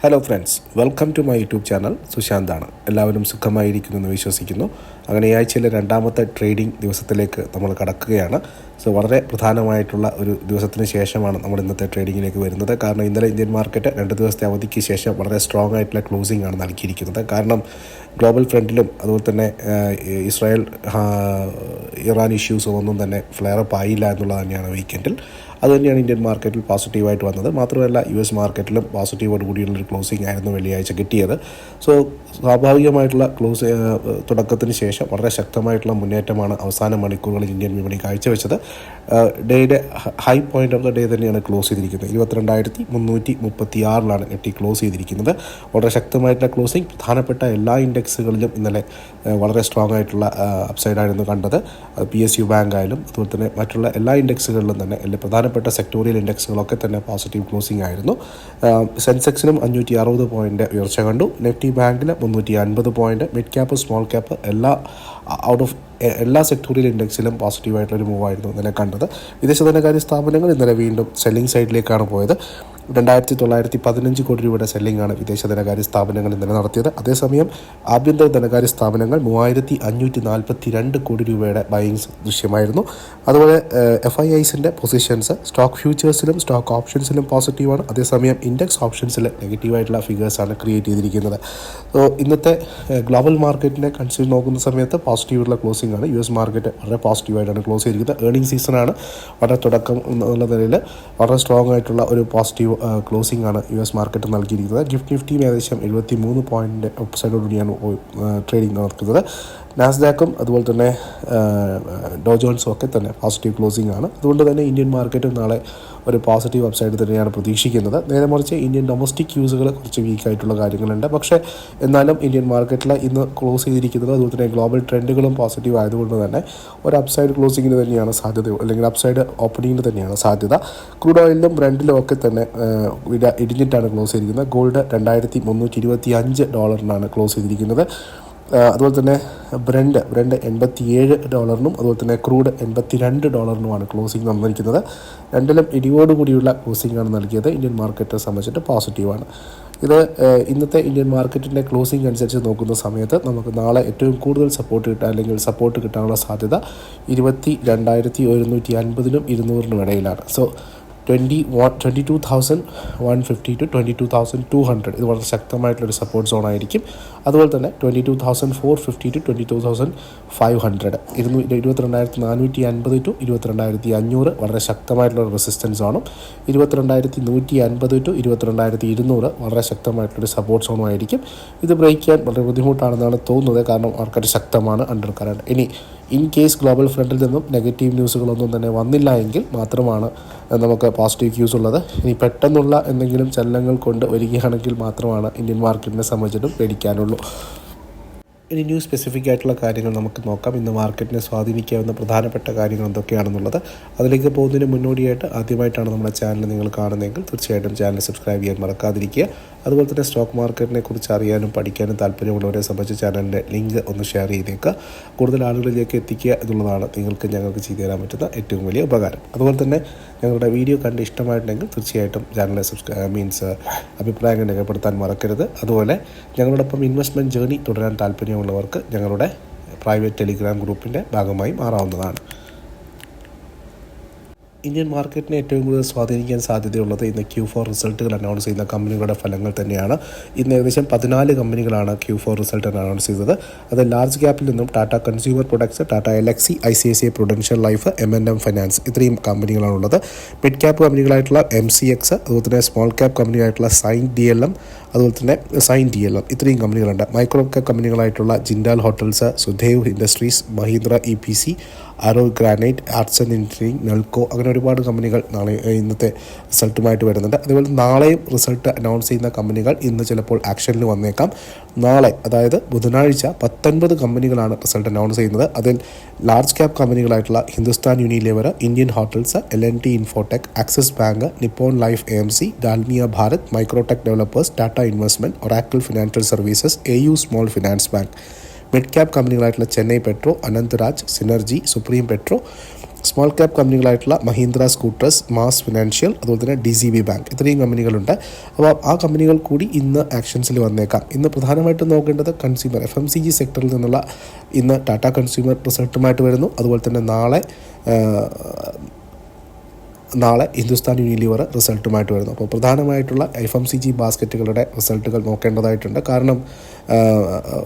Hello friends welcome to my YouTube channel സുശാന്താണ് എല്ലാവരും സുഖമായിരിക്കുന്നു എന്ന് വിശ്വസിക്കുന്നു. അങ്ങനെ ഈ ആഴ്ചയിലെ രണ്ടാമത്തെ ട്രേഡിംഗ് ദിവസത്തിലേക്ക് നമ്മൾ കടക്കുകയാണ്. സോ വളരെ പ്രധാനമായിട്ടുള്ള ഒരു ദിവസത്തിന് ശേഷമാണ് നമ്മൾ ഇന്നത്തെ ട്രേഡിങ്ങിലേക്ക് വരുന്നത്. കാരണം ഇന്നലെ ഇന്ത്യൻ മാർക്കറ്റ് രണ്ട് ദിവസത്തെ അവധിക്ക് ശേഷം വളരെ സ്ട്രോങ് ആയിട്ടുള്ള ക്ലോസിംഗ് ആണ് നൽകിയിരിക്കുന്നത്. കാരണം ഗ്ലോബൽ ഫ്രണ്ടിലും അതുപോലെ തന്നെ ഇസ്രായേൽ ഇറാൻ ഇഷ്യൂസും ഒന്നും തന്നെ ഫ്ലെയർ അപ്പ് ആയില്ല എന്നുള്ളത് തന്നെയാണ് വീക്കെൻഡിൽ അത് തന്നെയാണ് ഇന്ത്യൻ മാർക്കറ്റിൽ പോസിറ്റീവായിട്ട് വന്നത്. മാത്രമല്ല യു എസ് മാർക്കറ്റിലും പോസിറ്റീവോട് കൂടിയുള്ള ഒരു ക്ലോസിംഗ് ആയിരുന്നു വെള്ളിയാഴ്ച കിട്ടിയത്. സോ സ്വാഭാവികമായിട്ടുള്ള ക്ലോസ് തുടക്കത്തിന് ശേഷം വളരെ ശക്തമായിട്ടുള്ള മുന്നേറ്റമാണ് അവസാന മണിക്കൂറുകളിൽ ഇന്ത്യൻ വിപണി കാഴ്ചവെച്ചത്. ഡേയുടെ high point of the day തന്നെയാണ് ക്ലോസ് ചെയ്തിരിക്കുന്നത്. ഇരുപത്തിരണ്ടായിരത്തി മുന്നൂറ്റി മുപ്പത്തി ആറിലാണ് എട്ടി ക്ലോസ് ചെയ്തിരിക്കുന്നത്. വളരെ ശക്തമായിട്ടുള്ള ക്ലോസിംഗ് പ്രധാനപ്പെട്ട എല്ലാ ഇൻഡെക്സുകളിലും ഇന്നലെ വളരെ സ്ട്രോങ് ആയിട്ടുള്ള അപ്സൈഡായിരുന്നു കണ്ടത്. പി എസ് യു ബാങ്ക് ആയാലും അതുപോലെ തന്നെ മറ്റുള്ള എല്ലാ ഇൻഡെക്സുകളിലും തന്നെ എല്ലാ പ്രധാനപ്പെട്ട സെക്ടോറിയൽ ഇൻഡെക്സുകളൊക്കെ തന്നെ പോസിറ്റീവ് ക്ലോസിംഗ് ആയിരുന്നു. സെൻസെക്സിനും അഞ്ഞൂറ്റി അറുപത് പോയിന്റ് ഉയർച്ച കണ്ടു. നെഫ്റ്റി ബാങ്കിൽ മുന്നൂറ്റി അൻപത് point mid cap small cap എല്ലാ ഔട്ട് ഓഫ് എല്ലാ സെക്ടോറിയൽ ഇൻഡെക്സിലും പോസിറ്റീവായിട്ടുള്ളൊരു മൂവായിരുന്നു ഇന്നലെ കണ്ടത്. വിദേശ ധനകാര്യ സ്ഥാപനങ്ങൾ ഇന്നലെ വീണ്ടും സെല്ലിംഗ് സൈഡിലേക്കാണ് പോയത്. രണ്ടായിരത്തി തൊള്ളായിരത്തി പതിനഞ്ച് കോടി രൂപയുടെ സെല്ലിംഗാണ് വിദേശ ധനകാര്യ സ്ഥാപനങ്ങൾ ഇന്നലെ നടത്തിയത് അതേസമയം ആഭ്യന്തര ധനകാര്യ സ്ഥാപനങ്ങൾ മൂവായിരത്തി അഞ്ഞൂറ്റി നാൽപ്പത്തി രണ്ട് കോടി രൂപയുടെ ബൈയിങ്സ് ദൃശ്യമായിരുന്നു. അതുപോലെ എഫ് ഐ ഐസിന്റെ പൊസിഷൻസ് സ്റ്റോക്ക് ഫ്യൂച്ചേഴ്സിലും സ്റ്റോക്ക് ഓപ്ഷൻസിലും പോസിറ്റീവാണ് അതേസമയം ഇൻഡെക്സ് ഓപ്ഷൻസിൽ നെഗറ്റീവായിട്ടുള്ള ഫിഗേഴ്സാണ് ക്രിയേറ്റ് ചെയ്തിരിക്കുന്നത്. സോ ഇന്നത്തെ ഗ്ലോബൽ മാർക്കറ്റിനെ കൺസിഡർ നോക്കുന്ന സമയത്ത് പോസിറ്റീവുള്ള ക്ലോസിംഗ് ആണ്. യു എസ് മാർക്കറ്റ് വളരെ പോസിറ്റീവായിട്ടാണ് ക്ലോസ് ചെയ്തിരിക്കുന്നത്. ഏർണിംഗ് സീസണാണ് വളരെ തുടക്കം എന്നുള്ള നിലയിൽ വളരെ സ്ട്രോങ് ആയിട്ടുള്ള ഒരു പോസിറ്റീവ് ക്ലോസിംഗ് ആണ് യു എസ് മാർക്കറ്റ് നൽകിയിരിക്കുന്നത്. ഗിഫ്റ്റ് നിഫ്റ്റിയും ഏകദേശം എഴുപത്തി മൂന്ന് പോയിന്റ് സൈഡോടുകൂടിയാണ് ട്രേഡിംഗ് നടക്കുന്നത് നാസ്ഡാക്കും അതുപോലെ തന്നെ ഡോ ജോൺസും ഒക്കെ തന്നെ പോസിറ്റീവ് ക്ലോസിംഗ് ആണ്. അതുകൊണ്ട് തന്നെ ഇന്ത്യൻ മാർക്കറ്റും നാളെ ഒരു പോസിറ്റീവ് അപ്സൈഡ് തന്നെയാണ് പ്രതീക്ഷിക്കുന്നത്. നേരെ മറിച്ച് ഇന്ത്യൻ ഡൊമസ്റ്റിക് യൂസുകൾ കുറച്ച് വീക്കായിട്ടുള്ള കാര്യങ്ങളുണ്ട്. പക്ഷേ എന്നാലും ഇന്ത്യൻ മാർക്കറ്റിൽ ഇന്ന് ക്ലോസ് ചെയ്തിരിക്കുന്നത് അതുപോലെ തന്നെ ഗ്ലോബൽ ട്രെൻഡുകളും പോസിറ്റീവ് ആയതുകൊണ്ട് തന്നെ ഒരു അപ്സൈഡ് ക്ലോസിങ്ങിന് തന്നെയാണ് സാധ്യത അല്ലെങ്കിൽ അപ്സൈഡ് ഓപ്പണിങ്ങിന് തന്നെയാണ് സാധ്യത. ക്രൂഡ് ഓയിലിലും ബ്രണ്ടിലും ഒക്കെ തന്നെ ഇടിഞ്ഞിട്ടാണ് ക്ലോസ് ചെയ്തിരിക്കുന്നത്. ഗോൾഡ് രണ്ടായിരത്തി മുന്നൂറ്റി ഇരുപത്തി അഞ്ച് ഡോളറിനാണ് ക്ലോസ് ചെയ്തിരിക്കുന്നത്. അതുപോലെ തന്നെ ബ്രണ്ട് ബ്രണ്ട് എൺപത്തിയേഴ് ഡോളറിനും അതുപോലെ തന്നെ ക്രൂഡ് എൺപത്തി രണ്ട് ഡോളറിനുമാണ് ക്ലോസിംഗ് തന്നിരിക്കുന്നത്. രണ്ടിലും ക്ലോസിംഗ് ആണ് നൽകിയത്. ഇന്ത്യൻ മാർക്കറ്റ് സംബന്ധിച്ചിട്ട് പോസിറ്റീവാണ് ഇത് ഇന്നത്തെ ഇന്ത്യൻ മാർക്കറ്റിന്റെ ക്ലോസിംഗ് അനുസരിച്ച് നോക്കുന്ന സമയത്ത് നമുക്ക് നാളെ ഏറ്റവും കൂടുതൽ സപ്പോർട്ട് കിട്ടാൻ അല്ലെങ്കിൽ സപ്പോർട്ട് കിട്ടാനുള്ള സാധ്യത ഇരുപത്തി രണ്ടായിരത്തി ഒരുന്നൂറ്റി അൻപതിനും ഇരുന്നൂറിനും ഇടയിലാണ്. So twenty one twenty two thousand one fifty to twenty two thousand two hundred ഇത് വളരെ ശക്തമായിട്ടുള്ളൊരു സപ്പോർട്ട് സോൺ ആയിരിക്കും. അതുപോലെ തന്നെ twenty two thousand four fifty to twenty two thousand five hundred ഇരുന്നൂ ഇരുപത്തിരണ്ടായിരത്തി നാനൂറ്റി അൻപത് ടു ഇരുപത്തിരണ്ടായിരത്തി അഞ്ഞൂറ് വളരെ ശക്തമായിട്ടുള്ള റെസിസ്റ്റൻസ് ആണ്. ഇരുപത്തിരണ്ടായിരത്തി നൂറ്റി അൻപത് ടു ഇരുപത്തിരണ്ടായിരത്തി ഇരുന്നൂറ് വളരെ ശക്തമായിട്ടുള്ളൊരു സപ്പോർട്ട് സോണും ആയിരിക്കും. ഇത് ബ്രേക്ക് ചെയ്യാൻ വളരെ ബുദ്ധിമുട്ടാണെന്നാണ് തോന്നുന്നത്. കാരണം മാർക്കറ്റ് ശക്തമാണ് അണ്ടർ കറണ്ട് ഇനി ഇൻ കേസ് ഗ്ലോബൽ ഫ്രണ്ടിൽ നിന്നും നെഗറ്റീവ് ന്യൂസുകളൊന്നും തന്നെ വന്നില്ല എങ്കിൽ മാത്രമാണ് നമുക്ക് പോസിറ്റീവ് ന്യൂസ് ഉള്ളത്. ഇനി പെട്ടെന്നുള്ള എന്തെങ്കിലും ചലനങ്ങൾ കൊണ്ട് വരികയാണെങ്കിൽ മാത്രമാണ് ഇന്ത്യൻ മാർക്കറ്റിനെ സംബന്ധിച്ചിട്ടും പേടിക്കാനുള്ളൂ. ഇനി ന്യൂ സ്പെസിഫിക് ആയിട്ടുള്ള കാര്യങ്ങൾ നമുക്ക് നോക്കാം. ഇന്ന് മാർക്കറ്റിനെ സ്വാധീനിക്കാവുന്ന പ്രധാനപ്പെട്ട കാര്യങ്ങൾ എന്തൊക്കെയാണെന്നുള്ളത് അതിലേക്ക് പോകുന്നതിന് മുന്നോടിയായിട്ട് ആദ്യമായിട്ടാണ് നമ്മുടെ ചാനൽ നിങ്ങൾ കാണുന്നതെങ്കിൽ തീർച്ചയായിട്ടും ചാനൽ സബ്സ്ക്രൈബ് ചെയ്യാൻ മറക്കാതിരിക്കുക. അതുപോലെ തന്നെ സ്റ്റോക്ക് മാർക്കറ്റിനെ കുറിച്ച് അറിയാനും പഠിക്കാനും താല്പര്യമുള്ളവരെ സംബന്ധിച്ച് ചാനലിന്റെ ലിങ്ക് ഒന്ന് ഷെയർ ചെയ്തേക്കുക കൂടുതൽ ആളുകളിലേക്ക് എത്തിക്കുക എന്നുള്ളതാണ് നിങ്ങൾക്ക് ഞങ്ങൾക്ക് ചെയ്തു തരാൻ പറ്റുന്ന ഏറ്റവും വലിയ ഉപകാരം. അതുപോലെ തന്നെ ഞങ്ങളുടെ വീഡിയോ കണ്ട് ഇഷ്ടമായിട്ടുണ്ടെങ്കിൽ തീർച്ചയായിട്ടും ചാനലിനെ സബ്സ്ക്രൈബ് മീൻസ് അഭിപ്രായങ്ങൾ രേഖപ്പെടുത്താൻ മറക്കരുത്. അതുപോലെ ഞങ്ങളോടൊപ്പം ഇൻവെസ്റ്റ്മെന്റ് ജേർണി തുടരാൻ താല്പര്യമുള്ളവർക്ക് ഞങ്ങളുടെ പ്രൈവറ്റ് ടെലിഗ്രാം ഗ്രൂപ്പിന്റെ ഭാഗമായി മാറാവുന്നതാണ്. ഇന്ത്യൻ മാർക്കറ്റിനെ ഏറ്റവും കൂടുതൽ സ്വാധീനിക്കാൻ സാധ്യതയുള്ളത് ഇന്ന് ക്യൂ ഫോർ റിസൾട്ടുകൾ അനൗൺസ് ചെയ്യുന്ന കമ്പനികളുടെ ഫലങ്ങൾ തന്നെയാണ്. ഇന്ന് ഏകദേശം പതിനാല് കമ്പനികളാണ് ക്യൂ ഫോർ റിസൾട്ട് അനൗൺസ് ചെയ്തത്. അത് ലാർജ് ക്യാപ്പിൽ നിന്നും Tata consumer products Tata Elxsi I C I C I prudential life M N M finance ഇത്രയും കമ്പനികളാണുള്ളത്. മിഡ് ക്യാപ്പ് കമ്പനികളായിട്ടുള്ള എം സി എക്സ് അതുപോലെ തന്നെ സ്മോൾ ക്യാപ്പ് കമ്പനിയായിട്ടുള്ള സൈൻ ഡി എൽ എം അതുപോലെ തന്നെ സൈൻ ടി എൽ എം ഇത്രയും കമ്പനികളുണ്ട്. Micro കമ്പനികളായിട്ടുള്ള Jindal hotels Sudhev industries Mahindra E P C Aro granite arts and engineering Nelco അങ്ങനെ ഒരുപാട് കമ്പനികൾ നാളെ ഇന്നത്തെ റിസൾട്ടുമായിട്ട് വരുന്നുണ്ട്. അതുപോലെ നാളെയും റിസൾട്ട് അനൗൺസ് ചെയ്യുന്ന കമ്പനികൾ ഇന്ന് ചിലപ്പോൾ ആക്ഷനിൽ വന്നേക്കാം. നാളെ അതായത് ബുധനാഴ്ച പത്തൊൻപത് കമ്പനികളാണ് റിസൾട്ട് അനൗൺസ് ചെയ്യുന്നത്. അതിൽ large cap കമ്പനികളായിട്ടുള്ള Hindustan Unilever Indian hotels L N T infotech axis bank Nippon life M C Dalmia Bharat microtech developers Tata investment Oracle financial services A U small finance bank mid cap കമ്പനികളായിട്ടുള്ള Chennai petro Anant Raj synergy supreme petro small cap കമ്പനികളായിട്ടുള്ള Mahindra scooters MAS financial അതുപോലെ തന്നെ D C B bank ഇത്രയും കമ്പനികളുണ്ട്. അപ്പോൾ ആ കമ്പനികൾ കൂടി ഇന്ന് ആക്ഷൻസിൽ വന്നേക്കാം. ഇന്ന് പ്രധാനമായിട്ടും നോക്കേണ്ടത് consumer F M C G സെക്ടറിൽ നിന്നുള്ള ഇന്ന് ടാറ്റ കൺസ്യൂമർ റിസൾട്ടുമായിട്ട് വരുന്നു. അതുപോലെ തന്നെ നാളെ നാളെ ഹിന്ദുസ്ഥാൻ യൂണിലിവർ റിസൾട്ടുമായിട്ട് വരുന്നു. അപ്പോൾ പ്രധാനമായിട്ടുള്ള എഫ് എം സി ജി ബാസ്ക്കറ്റുകളുടെ റിസൾട്ടുകൾ നോക്കേണ്ടതായിട്ടുണ്ട്. കാരണം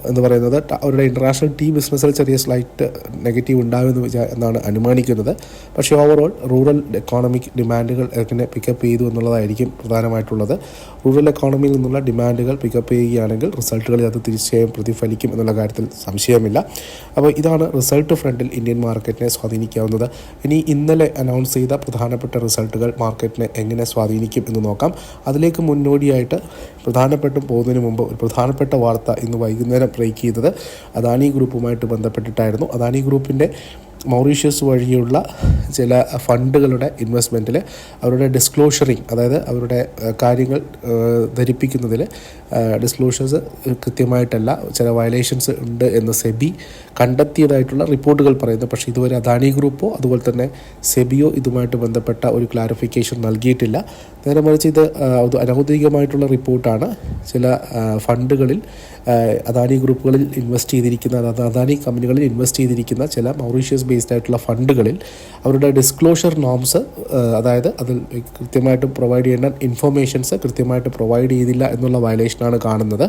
എന്ന് പറയുന്നത് അവരുടെ ഇന്റർനാഷണൽ ടീ ബിസിനസ്സിൽ ചെറിയ സ്ലൈറ്റ് നെഗറ്റീവ് ഉണ്ടാകുമെന്ന് വിചാ എന്നാണ് അനുമാനിക്കുന്നത്. പക്ഷേ ഓവറോൾ റൂറൽ എക്കോണമിക് ഡിമാൻഡുകൾ എങ്ങനെ പിക്കപ്പ് ചെയ്തു എന്നുള്ളതായിരിക്കും പ്രധാനമായിട്ടുള്ളത്. റൂറൽ എക്കോണമിയിൽ നിന്നുള്ള ഡിമാൻഡുകൾ പിക്കപ്പ് ചെയ്യുകയാണെങ്കിൽ റിസൾട്ടുകൾ അത് തീർച്ചയായും പ്രതിഫലിക്കും എന്നുള്ള കാര്യത്തിൽ സംശയമില്ല. അപ്പോൾ ഇതാണ് റിസൾട്ട് ഫ്രണ്ടിൽ ഇന്ത്യൻ മാർക്കറ്റിനെ സ്വാധീനിക്കാവുന്നത്. ഇനി ഇന്നലെ അനൗൺസ് ചെയ്ത പ്രധാനപ്പെട്ട റിസൾട്ടുകൾ മാർക്കറ്റിനെ എങ്ങനെ സ്വാധീനിക്കും എന്ന് നോക്കാം. അതിലേക്ക് മുന്നോടിയായിട്ട് പ്രധാനപ്പെട്ടും പോകുന്നതിന് മുമ്പ് ഒരു പ്രധാനപ്പെട്ട വാർത്ത ഇന്ന് വൈകുന്നേരം ബ്രേക്ക് ചെയ്തത് അദാനി ഗ്രൂപ്പുമായിട്ട് ബന്ധപ്പെട്ടിട്ടായിരുന്നു. അദാനി ഗ്രൂപ്പിന്റെ മൗറീഷ്യസ് വഴിയുള്ള ചില ഫണ്ടുകളുടെ ഇൻവെസ്റ്റ്മെന്റിൽ അവരുടെ ഡിസ്ക്ലോഷറിങ് അതായത് അവരുടെ കാര്യങ്ങൾ ധരിപ്പിക്കുന്നതിൽ ഡിസ്ക്ലോഷേഴ്സ് കൃത്യമായിട്ടല്ല ചില വയലേഷൻസ് ഉണ്ട് എന്ന് സെബി കണ്ടെത്തിയതായിട്ടുള്ള റിപ്പോർട്ടുകൾ പറയുന്നു. പക്ഷേ ഇതുവരെ അദാനി ഗ്രൂപ്പോ അതുപോലെ തന്നെ സെബിയോ ഇതുമായിട്ട് ബന്ധപ്പെട്ട ഒരു ക്ലാരിഫിക്കേഷൻ നൽകിയിട്ടില്ല. നേരെ മറിച്ച് ഇത് അനൗദ്യോഗികമായിട്ടുള്ള റിപ്പോർട്ടാണ്. ചില ഫണ്ടുകളിൽ അദാനി ഗ്രൂപ്പുകളിൽ ഇൻവെസ്റ്റ് ചെയ്തിരിക്കുന്ന അദാനി കമ്പനികളിൽ ഇൻവെസ്റ്റ് ചെയ്തിരിക്കുന്ന ചില മൗറീഷ്യസ് ബേസ്ഡ് ആയിട്ടുള്ള ഫണ്ടുകളിൽ അവരുടെ ഡിസ്ക്ലോഷർ നോംസ് അതായത് അതിൽ കൃത്യമായിട്ട് പ്രൊവൈഡ് ചെയ്യേണ്ട ഇൻഫർമേഷൻസ് കൃത്യമായിട്ട് പ്രൊവൈഡ് ചെയ്തില്ല എന്നുള്ള വയലേഷനാണ് കാണുന്നത്.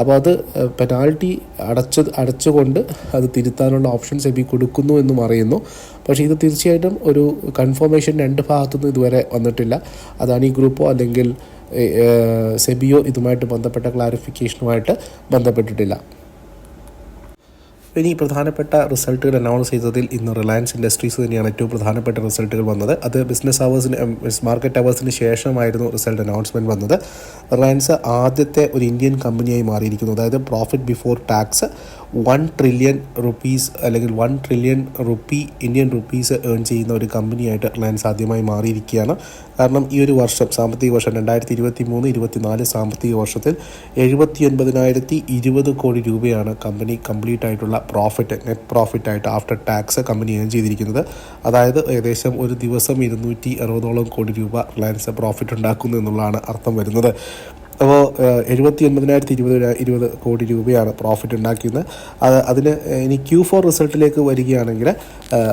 അപ്പോൾ അത് പെനാൽറ്റി അടച്ച് അടച്ചുകൊണ്ട് അത് തിരുത്താനുള്ള ഓപ്ഷൻസ് എബി കൊടുക്കുന്നു എന്നും അറിയുന്നു. പക്ഷേ ഇത് തീർച്ചയായിട്ടും ഒരു കൺഫർമേഷൻ രണ്ട് ഭാഗത്തുനിന്നും ഇതുവരെ വന്നിട്ടില്ല. അതാണ് ഈ ഗ്രൂപ്പോ അല്ലെങ്കിൽ സെബിയോ ഇതുമായിട്ട് ബന്ധപ്പെട്ട ക്ലാരിഫിക്കേഷനുമായിട്ട് ബന്ധപ്പെട്ടിട്ടില്ല. ഇനി പ്രധാനപ്പെട്ട റിസൾട്ടുകൾ അനൗൺസ് ചെയ്തതിൽ ഇന്ന് റിലയൻസ് ഇൻഡസ്ട്രീസ് തന്നെയാണ് ഏറ്റവും പ്രധാനപ്പെട്ട റിസൾട്ടുകൾ വന്നത്. അത് ബിസിനസ് അവേഴ്സിന് മാർക്കറ്റ് അവേഴ്സിന് ശേഷമായിരുന്നു റിസൾട്ട് അനൗൺസ്മെന്റ് വന്നത്. റിലയൻസ് ആദ്യത്തെ ഒരു ഇന്ത്യൻ കമ്പനിയായി മാറിയിരിക്കുന്നു. അതായത് profit before tax one trillion rupees അല്ലെങ്കിൽ one trillion rupee Indian rupees earn ചെയ്യുന്ന ഒരു കമ്പനിയായിട്ട് റിലയൻസ് ആദ്യമായി മാറിയിരിക്കുകയാണ്. കാരണം ഈ ഒരു വർഷം സാമ്പത്തിക വർഷം രണ്ടായിരത്തി ഇരുപത്തി മൂന്ന് ഇരുപത്തിനാല് സാമ്പത്തിക വർഷത്തിൽ എഴുപത്തി ഒൻപതിനായിരത്തി ഇരുപത് കോടി രൂപയാണ് കമ്പനി കംപ്ലീറ്റ് ആയിട്ടുള്ള പ്രോഫിറ്റ് നെറ്റ് പ്രോഫിറ്റ് ആയിട്ട് ആഫ്റ്റർ ടാക്സ് കമ്പനി ഏൺ ചെയ്തിരിക്കുന്നത്. അതായത് ഏകദേശം ഒരു ദിവസം ഇരുന്നൂറ്റി അറുപതോളം കോടി രൂപ റിലയൻസ് പ്രോഫിറ്റ് ഉണ്ടാക്കുന്നു എന്നുള്ളതാണ് അർത്ഥം വരുന്നത്. അപ്പോൾ എഴുപത്തി ഒൻപതിനായിരത്തി ഇരുപത് ഇരുപത് കോടി രൂപയാണ് പ്രോഫിറ്റ് ഉണ്ടാക്കിയത്. അത് അതിന് ഇനി ക്യൂ ഫോർ റിസൾട്ടിലേക്ക് വരികയാണെങ്കിൽ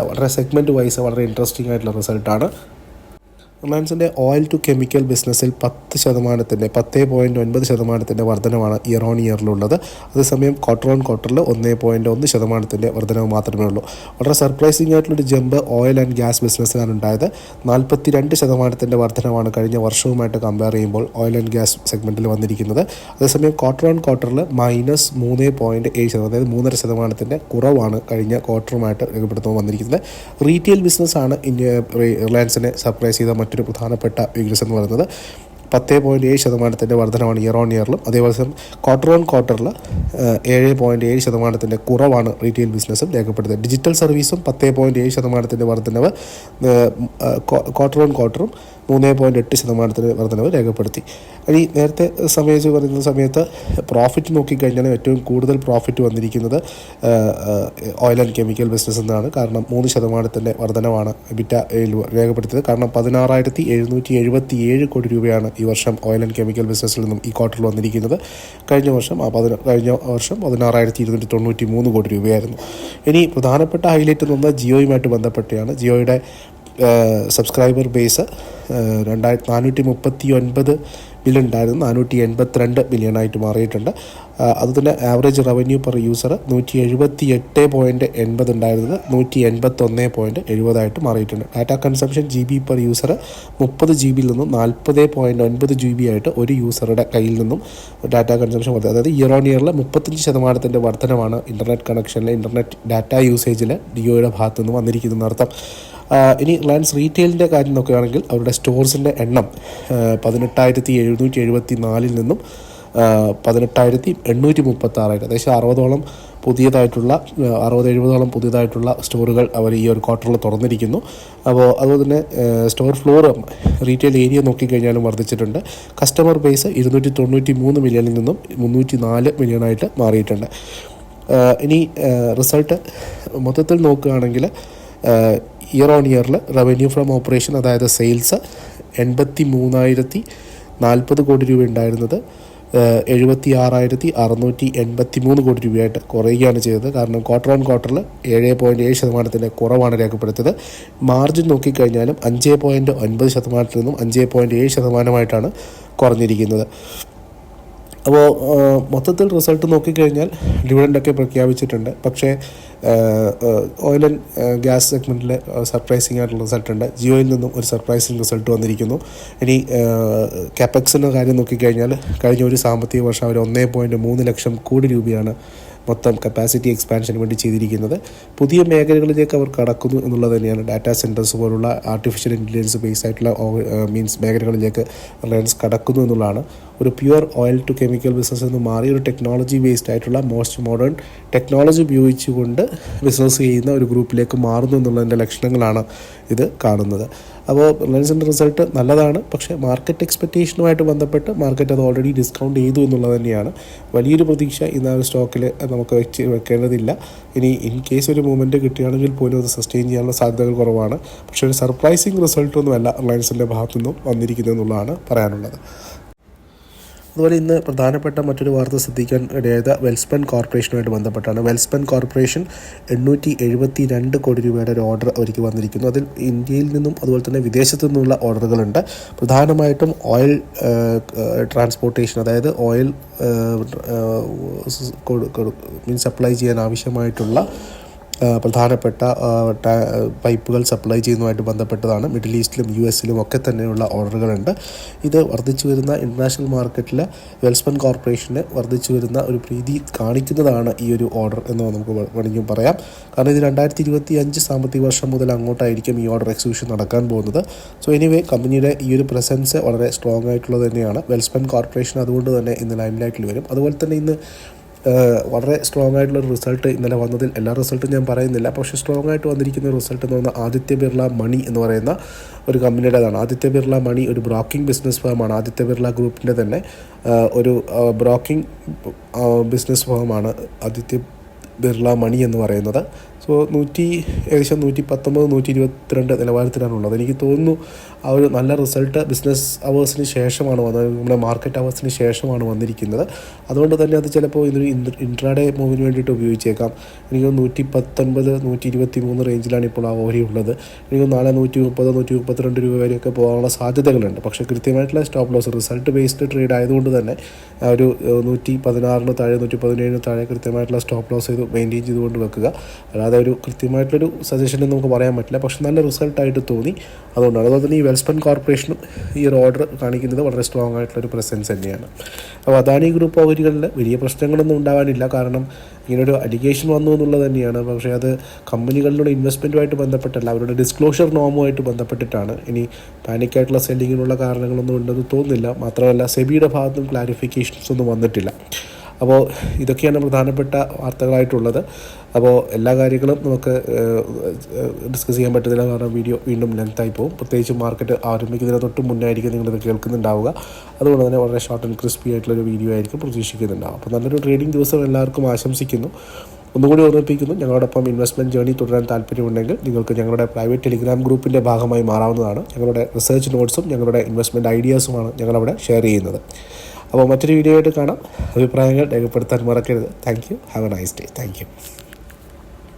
വളരെ സെഗ്മെന്റ് വൈസ് വളരെ ഇൻട്രസ്റ്റിംഗ് ആയിട്ടുള്ള റിസൾട്ടാണ് റിലയൻസിന്റെ ഓയിൽ ടു കെമിക്കൽ ബിസിനസ്സിൽ പത്ത് ശതമാനത്തിന്റെ പത്ത് പോയിന്റ് ഒൻപത് ശതമാനത്തിന്റെ വർധനമാണ് ഇയർ ഓൺ ഇയറിലുള്ളത്. അതേസമയം ക്വാർട്ടർ ഓൺ ക്വാർട്ടറിൽ ഒന്ന് പോയിന്റ് ഒന്ന് ശതമാനത്തിന്റെ വർധനവ് മാത്രമേ ഉള്ളൂ. വളരെ സർപ്രൈസിംഗ് ആയിട്ടുള്ളൊരു ജമ്പ് ഓയിൽ ആൻഡ് ഗ്യാസ് ബിസിനസ്സിലാണ് ഉണ്ടായത്. നാൽപ്പത്തി രണ്ട് ശതമാനത്തിന്റെ വർധനമാണ് കഴിഞ്ഞ വർഷവുമായിട്ട് കമ്പയർ ചെയ്യുമ്പോൾ ഓയിൽ ആൻഡ് ഗ്യാസ് സെഗ്മെന്റിൽ വന്നിരിക്കുന്നത്. അതേസമയം ക്വാർട്ടർ ഓൺ ക്വാർട്ടറിൽ മൈനസ് മൂന്ന് പോയിന്റ് ഏഴ് ശതമാനം അതായത് മൂന്നര ശതമാനത്തിന്റെ കുറവാണ് കഴിഞ്ഞ ക്വാർട്ടറുമായിട്ട് രേഖപ്പെടുത്തുമ്പോൾ വന്നിരിക്കുന്നത്. റീറ്റെയിൽ ബിസിനസ്സാണ് ഇന്ത്യ റിലയൻസിനെ സർപ്രൈസ് ചെയ്ത മറ്റൊരു പ്രധാനപ്പെട്ട വീക്ക്നസ് എന്ന് പറയുന്നത് പത്ത് പോയിന്റ് ഏഴ് ശതമാനത്തിന്റെ വർധനമാണ് ഇയർ ഓൺ ഇയറിലും അതേപോലെ തന്നെ ക്വാർട്ടർ ഓൺ ക്വാർട്ടറിൽ ഏഴ് പോയിന്റ് ഏഴ് ശതമാനത്തിന്റെ കുറവാണ് റീറ്റെയിൽ ബിസിനസ്സും രേഖപ്പെടുത്തിയത് ഡിജിറ്റൽ സർവീസും പത്ത് പോയിന്റ് ഏഴ് ശതമാനത്തിന്റെ വർധനവ് ക്വാർട്ടർ ഓൺ ക്വാർട്ടറും മൂന്ന് പോയിന്റ് എട്ട് ശതമാനത്തിന് വർധനവ് രേഖപ്പെടുത്തി. ഇനി നേരത്തെ സമയത്ത് പറയുന്ന സമയത്ത് പ്രോഫിറ്റ് നോക്കിക്കഴിഞ്ഞാൽ ഏറ്റവും കൂടുതൽ പ്രോഫിറ്റ് വന്നിരിക്കുന്നത് ഓയിൽ ആൻഡ് കെമിക്കൽ ബിസിനസ് എന്നാണ്. കാരണം മൂന്ന് ശതമാനത്തിന്റെ വർധനവാണ് ബിറ്റ രേഖപ്പെടുത്തിയത്. കാരണം പതിനാറായിരത്തി എഴുന്നൂറ്റി എഴുപത്തി ഏഴ് കോടി രൂപയാണ് ഈ വർഷം ഓയിൽ ആൻഡ് കെമിക്കൽ ബിസിനസ്സിൽ നിന്നും ഈ ക്വാർട്ടറിൽ വന്നിരിക്കുന്നത്. കഴിഞ്ഞ വർഷം പതിന കഴിഞ്ഞ വർഷം പതിനാറായിരത്തി ഇരുന്നൂറ്റി തൊണ്ണൂറ്റി മൂന്ന് കോടി രൂപയായിരുന്നു. ഇനി പ്രധാനപ്പെട്ട ഹൈലൈറ്റ് എന്ന് പറഞ്ഞാൽ ജിയോയുമായിട്ട് ബന്ധപ്പെട്ടാണ് ജിയോയുടെ സബ്സ്ക്രൈബർ ബേസ് രണ്ടായിരത്തി നാനൂറ്റി മുപ്പത്തി ഒൻപത് ബില്യൺ ഉണ്ടായിരുന്നു നാനൂറ്റി എൺപത്തിരണ്ട് ബില്യണായിട്ട് മാറിയിട്ടുണ്ട്. അതുതന്നെ ആവറേജ് റവന്യൂ പെർ യൂസർ നൂറ്റി എഴുപത്തി എട്ട് പോയിന്റ് എൺപത് ഉണ്ടായിരുന്നത് നൂറ്റി എൺപത്തൊന്ന് പോയിന്റ് എഴുപതായിട്ട് മാറിയിട്ടുണ്ട്. Data consumption G B per user മുപ്പത് ജി ബിയിൽ നിന്നും നാൽപ്പത് പോയിന്റ് ഒൻപത് ജി ബി ആയിട്ട് ഒരു യൂസറുടെ കയ്യിൽ നിന്നും ഡാറ്റ കൺസംഷൻ വർദ്ധന അതായത് ഇയർ ഓൺ ഇയറിൽ മുപ്പത്തഞ്ച് ശതമാനത്തിന്റെ വർധനമാണ് ഇന്റർനെറ്റ് കണക്ഷനിലെ ഇന്റർനെറ്റ് ഡാറ്റ യൂസേജിൽ ഡിയോയുടെ ഭാഗത്തു നിന്ന് വന്നിരിക്കുന്നതെന്ന് അർത്ഥം. ഇനി റിലയൻസ് റീറ്റെയിലിന്റെ കാര്യം നോക്കുകയാണെങ്കിൽ അവരുടെ സ്റ്റോർസിന്റെ എണ്ണം പതിനെട്ടായിരത്തി എഴുന്നൂറ്റി എഴുപത്തി നാലിൽ നിന്നും പതിനെട്ടായിരത്തി എണ്ണൂറ്റി മുപ്പത്തി ആറായിട്ട് ഏകദേശം അറുപതോളം പുതിയതായിട്ടുള്ള അറുപത് എഴുപതോളം പുതിയതായിട്ടുള്ള സ്റ്റോറുകൾ അവർ ഈ ഒരു ക്വാർട്ടറിൽ തുറന്നിരിക്കുന്നു. അപ്പോൾ അതുപോലെ തന്നെ സ്റ്റോർ ഫ്ലോർ റീറ്റെയിൽ ഏരിയ നോക്കിക്കഴിഞ്ഞാലും വർദ്ധിച്ചിട്ടുണ്ട്. കസ്റ്റമർ ബേസ് ഇരുന്നൂറ്റി തൊണ്ണൂറ്റി മൂന്ന് മില്യണിൽ നിന്നും മുന്നൂറ്റി നാല് മില്യണായിട്ട് മാറിയിട്ടുണ്ട്. ഇനി റിസൾട്ട് മൊത്തത്തിൽ നോക്കുകയാണെങ്കിൽ ഇയർ ഓൺ ഇയറിൽ റവന്യൂ ഫ്രം ഓപ്പറേഷൻ അതായത് സെയിൽസ് എൺപത്തി മൂന്നായിരത്തി നാൽപ്പത് കോടി രൂപ ഉണ്ടായിരുന്നത് എഴുപത്തി ആറായിരത്തി അറുന്നൂറ്റി എൺപത്തി മൂന്ന് കോടി രൂപയായിട്ട് കുറയുകയാണ് ചെയ്തത്. കാരണം ക്വാർട്ടർ ഓൺ ക്വാർട്ടറിൽ ഏഴ് പോയിന്റ് ഏഴ് ശതമാനത്തിന്റെ കുറവാണ് രേഖപ്പെടുത്തിയത്. മാർജിൻ നോക്കിക്കഴിഞ്ഞാലും അഞ്ച് പോയിന്റ് ഒൻപത് ശതമാനത്തിൽ നിന്നും അഞ്ച് പോയിന്റ് ഏഴ് ശതമാനമായിട്ടാണ് കുറഞ്ഞിരിക്കുന്നത്. അപ്പോൾ മൊത്തത്തിൽ റിസൾട്ട് നോക്കിക്കഴിഞ്ഞാൽ ഡിവിഡന്റൊക്കെ പ്രഖ്യാപിച്ചിട്ടുണ്ട്. പക്ഷേ ഓയിൽ ആൻഡ് ഗ്യാസ് സെഗ്മെന്റിൽ സർപ്രൈസിങ് ആയിട്ടുള്ള റിസൾട്ടുണ്ട് ജിയോയിൽ നിന്നും ഒരു സർപ്രൈസിങ് റിസൾട്ട് വന്നിരിക്കുന്നു. ഇനി കാപ്പക്സിന്റെ കാര്യം നോക്കിക്കഴിഞ്ഞാൽ കഴിഞ്ഞ ഒരു സാമ്പത്തിക വർഷം അവർ ഒന്നേ പോയിന്റ് മൂന്ന് ലക്ഷം കോടി രൂപയാണ് മൊത്തം കപ്പാസിറ്റി എക്സ്പാൻഷന് വേണ്ടി ചെയ്തിരിക്കുന്നത്. പുതിയ മേഖലകളിലേക്ക് അവർ കടക്കുന്നു എന്നുള്ളത് തന്നെയാണ് ഡാറ്റാ സെന്റേഴ്സ് പോലുള്ള ആർട്ടിഫിഷ്യൽ ഇന്റലിജൻസ് ബേസ്ഡ് ആയിട്ടുള്ള മീൻസ് മേഖലകളിലേക്ക് റിലയൻസ് കടക്കുന്നു എന്നുള്ളതാണ് ഒരു pure oil to chemical business എന്ന് മാറി ഒരു ടെക്നോളജി ബേസ്ഡ് ആയിട്ടുള്ള മോസ്റ്റ് മോഡേൺ ടെക്നോളജി ഉപയോഗിച്ചുകൊണ്ട് ബിസിനസ് ചെയ്യുന്ന ഒരു ഗ്രൂപ്പിലേക്ക് മാറുന്നു എന്നുള്ളതിന്റെ ലക്ഷണങ്ങളാണ് ഇത് കാണുന്നത്. അപ്പോൾ റിലയൻസിന്റെ റിസൾട്ട് നല്ലതാണ് പക്ഷേ മാർക്കറ്റ് എക്സ്പെക്റ്റേഷനുമായിട്ട് ബന്ധപ്പെട്ട് മാർക്കറ്റ് അത് ഓൾറെഡി ഡിസ്കൗണ്ട് ചെയ്തു എന്നുള്ളത് തന്നെയാണ്. വലിയൊരു പ്രതീക്ഷ ഇന്ന് ആ സ്റ്റോക്കിൽ നമുക്ക് വെച്ച് വെക്കേണ്ടതില്ല. ഇനി ഇൻ കേസ് ഒരു മൂവ്മെന്റ് കിട്ടുകയാണെങ്കിൽ പോലും അത് സസ്റ്റെയിൻ ചെയ്യാനുള്ള സാധ്യതകൾ കുറവാണ്. പക്ഷേ ഒരു സർപ്രൈസിങ് റിസൾട്ടൊന്നുമല്ല റിലയൻസിന്റെ ഭാഗത്തു നിന്നും വന്നിരിക്കുന്നതെന്നുള്ളതാണ് പറയാനുള്ളത്. അതുപോലെ ഇന്ന് പ്രധാനപ്പെട്ട മറ്റൊരു വാർത്ത ശ്രദ്ധിക്കാൻ ഇടയായത് വെൽസ്പൻ കോർപ്പറേഷനുമായിട്ട് ബന്ധപ്പെട്ടാണ്. വെൽസ്പൻ കോർപ്പറേഷൻ എണ്ണൂറ്റി എഴുപത്തി രണ്ട് കോടി രൂപയുടെ ഒരു ഓർഡർ അവർക്ക് വന്നിരിക്കുന്നു. അതിൽ ഇന്ത്യയിൽ നിന്നും അതുപോലെ തന്നെ വിദേശത്തു നിന്നുള്ള ഓർഡറുകളുണ്ട്. പ്രധാനമായിട്ടും ഓയിൽ ട്രാൻസ്പോർട്ടേഷൻ അതായത് ഓയിൽ മീൻ സപ്ലൈ ചെയ്യാൻ ആവശ്യമായിട്ടുള്ള പ്രധാനപ്പെട്ട പൈപ്പുകൾ സപ്ലൈ ചെയ്യുന്നതുമായിട്ട് ബന്ധപ്പെട്ടതാണ്. മിഡിൽ ഈസ്റ്റിലും യു എസിലും ഒക്കെ തന്നെയുള്ള ഓർഡറുകളുണ്ട്. ഇത് വർദ്ധിച്ചു വരുന്ന ഇന്റർനാഷണൽ മാർക്കറ്റിൽ വെൽസ്പൻ കോർപ്പറേഷന് വർദ്ധിച്ചു വരുന്ന ഒരു പ്രീതി കാണിക്കുന്നതാണ് ഈ ഒരു ഓർഡർ എന്ന് നമുക്ക് വേണമെങ്കിൽ പറയാം. കാരണം ഇത് രണ്ടായിരത്തി ഇരുപത്തി അഞ്ച് സാമ്പത്തിക വർഷം മുതൽ അങ്ങോട്ടായിരിക്കും ഈ ഓർഡർ എക്സിക്യൂഷൻ നടക്കാൻ പോകുന്നത്. സോ എനിവേ കമ്പനിയുടെ ഈ ഒരു പ്രസൻസ് വളരെ സ്ട്രോങ് ആയിട്ടുള്ളത് തന്നെയാണ്. വെൽസ്പൻ കോർപ്പറേഷൻ അതുകൊണ്ട് തന്നെ ഇന്ന് ലൈം ലൈറ്റിൽ വരും. അതുപോലെ തന്നെ ഇന്ന് വളരെ സ്ട്രോങ് ആയിട്ടുള്ള റിസൾട്ട് ഇന്നലെ വന്നതിൽ എല്ലാ റിസൾട്ടും ഞാൻ പറയുന്നില്ല. പക്ഷേ സ്ട്രോങ് ആയിട്ട് വന്നിരിക്കുന്ന റിസൾട്ട് എന്ന് പറഞ്ഞാൽ ആദിത്യ ബിർള മണി എന്ന് പറയുന്ന ഒരു കമ്പനിയുടേതാണ് ആദിത്യ ബിർള മണി ഒരു ബ്രോക്കിംഗ് ബിസിനസ് ഫേമാണ് ആദിത്യ ബിർള ഗ്രൂപ്പിന്റെ തന്നെ ഒരു ബ്രോക്കിംഗ് ബിസിനസ് ഫേമാണ് ആദിത്യ ബിർള മണി എന്ന് പറയുന്നത്. സോ നൂറ്റി ഏകദേശം നൂറ്റി പത്തൊമ്പത് നൂറ്റി ഇരുപത്തിരണ്ട് നിലവാരത്തിലാണുള്ളത്. എനിക്ക് തോന്നുന്നു ആ ഒരു നല്ല റിസൾട്ട് ബിസിനസ് അവേഴ്സിന് ശേഷമാണ് വന്നത് നമ്മുടെ മാർക്കറ്റ് അവേഴ്സിന് ശേഷമാണ് വന്നിരിക്കുന്നത്. അതുകൊണ്ട് തന്നെ അത് ചിലപ്പോൾ ഇതൊരു ഇൻട്രാഡേ മൂവിന് വേണ്ടിയിട്ട് ഉപയോഗിച്ചേക്കാം. എനിക്ക് നൂറ്റി പത്തൊൻപത് നൂറ്റി ഇരുപത്തി മൂന്ന് റേഞ്ചിലാണ് ഇപ്പോൾ ആ ഓഹരി ഉള്ളത്. എനിക്ക് നാളെ നൂറ്റി മുപ്പത് നൂറ്റി മുപ്പത്തിരണ്ട് രൂപ വരെയൊക്കെ പോകാനുള്ള സാധ്യതകളുണ്ട്. പക്ഷേ കൃത്യമായിട്ടുള്ള stop loss result based trade ആയതുകൊണ്ട് തന്നെ ഒരു നൂറ്റി പതിനാറിന് താഴെ നൂറ്റി പതിനേഴിന് താഴെ കൃത്യമായിട്ടുള്ള സ്റ്റോപ്പ് ലോസ് ചെയ്ത് മെയിന്റെയിൻ ചെയ്തുകൊണ്ട് വെക്കുക. അല്ലാതെ ഒരു കൃത്യമായിട്ടൊരു സജഷൻ നമുക്ക് പറയാൻ പറ്റില്ല. പക്ഷെ നല്ല റിസൾട്ടായിട്ട് തോന്നി. അതുകൊണ്ടാണ്. അതുപോലെ തന്നെ ഈ വെൽസ്പൺ കോർപ്പറേഷനും ഈ ഒരു ഓർഡർ കാണിക്കുന്നത് വളരെ സ്ട്രോങ് ആയിട്ടുള്ളൊരു പ്രസൻസ് തന്നെയാണ്. അപ്പോൾ അദാനി ഗ്രൂപ്പ് ഓഹരികളിൽ വലിയ പ്രശ്നങ്ങളൊന്നും ഉണ്ടാവാനില്ല. കാരണം ഇങ്ങനൊരു അലിഗേഷൻ വന്നു എന്നുള്ളത് തന്നെയാണ്. പക്ഷേ അത് കമ്പനികളിലുള്ള ഇൻവെസ്റ്റ്മെന്റുമായിട്ട് ബന്ധപ്പെട്ടല്ല. അവരുടെ ഡിസ്ക്ലോഷർ നോമുമായിട്ട് ബന്ധപ്പെട്ടിട്ടാണ്. ഇനി പാനിക്കായിട്ടുള്ള സെല്ലിങ്ങിനുള്ള കാരണങ്ങളൊന്നും ഉണ്ടെന്ന് തോന്നുന്നില്ല. മാത്രമല്ല സെബിയുടെ ഭാഗത്തും ക്ലാരിഫിക്കേഷൻസ് ഒന്നും വന്നിട്ടില്ല. അപ്പോൾ ഇതൊക്കെയാണ് പ്രധാനപ്പെട്ട വാർത്തകളായിട്ടുള്ളത്. അപ്പോൾ എല്ലാ കാര്യങ്ങളും നമുക്ക് ഡിസ്കസ് ചെയ്യാൻ പറ്റുന്നില്ല കാരണം വീഡിയോ വീണ്ടും ലെങ്തായി പോകും. പ്രത്യേകിച്ച് മാർക്കറ്റ് ആരംഭിക്കുന്നതിന് തൊട്ട് മുന്നേ ആയിരിക്കും നിങ്ങളിത് കേൾക്കുന്നുണ്ടാവുക. അതുകൊണ്ട് തന്നെ വളരെ ഷോർട്ട് ആൻഡ് ക്രിസ്പി ആയിട്ടുള്ളൊരു വീഡിയോ ആയിരിക്കും പ്രതീക്ഷിക്കുന്നുണ്ടാവും അപ്പോൾ നല്ലൊരു ട്രേഡിംഗ് ദിവസം എല്ലാവർക്കും ആശംസിക്കുന്നു. ഒന്നുകൂടി ഓർമ്മിപ്പിക്കുന്നു ഞങ്ങളോടൊപ്പം ഇൻവെസ്റ്റ്മെന്റ് ജേണി തുടരാൻ താല്പര്യമുണ്ടെങ്കിൽ നിങ്ങൾക്ക് ഞങ്ങളുടെ പ്രൈവറ്റ് ടെലിഗ്രാം ഗ്രൂപ്പിന്റെ ഭാഗമായി മാറാവുന്നതാണ്. ഞങ്ങളുടെ റിസർച്ച് നോട്ട്സും ഞങ്ങളുടെ ഇൻവെസ്റ്റ്മെന്റ് ഐഡിയാസുമാണ് ഞങ്ങളവിടെ ഷെയർ ചെയ്യുന്നത്. അപ്പോൾ മറ്റൊരു വീഡിയോ ആയിട്ട് കാണാം. അഭിപ്രായങ്ങൾ രേഖപ്പെടുത്താൻ മറക്കരുത്. Thank you have a nice day thank you